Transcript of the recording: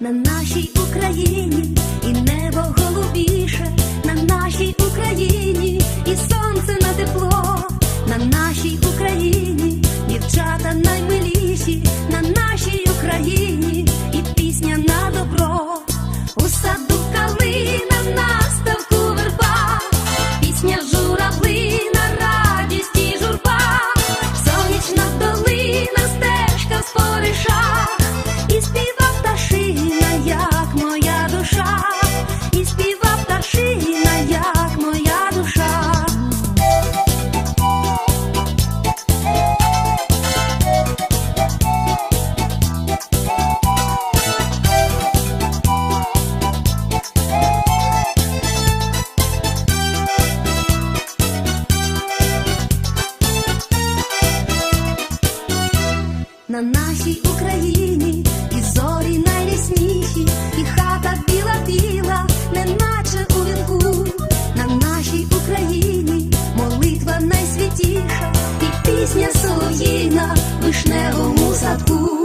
на нашій Україні і небо голубіше, на нашій Україні. на нашій Україні, і зорі найрісніші, і хата біла біла, неначе у вінку, на нашій Україні молитва найсвятіша, і пісня солов'їна вишневому садку.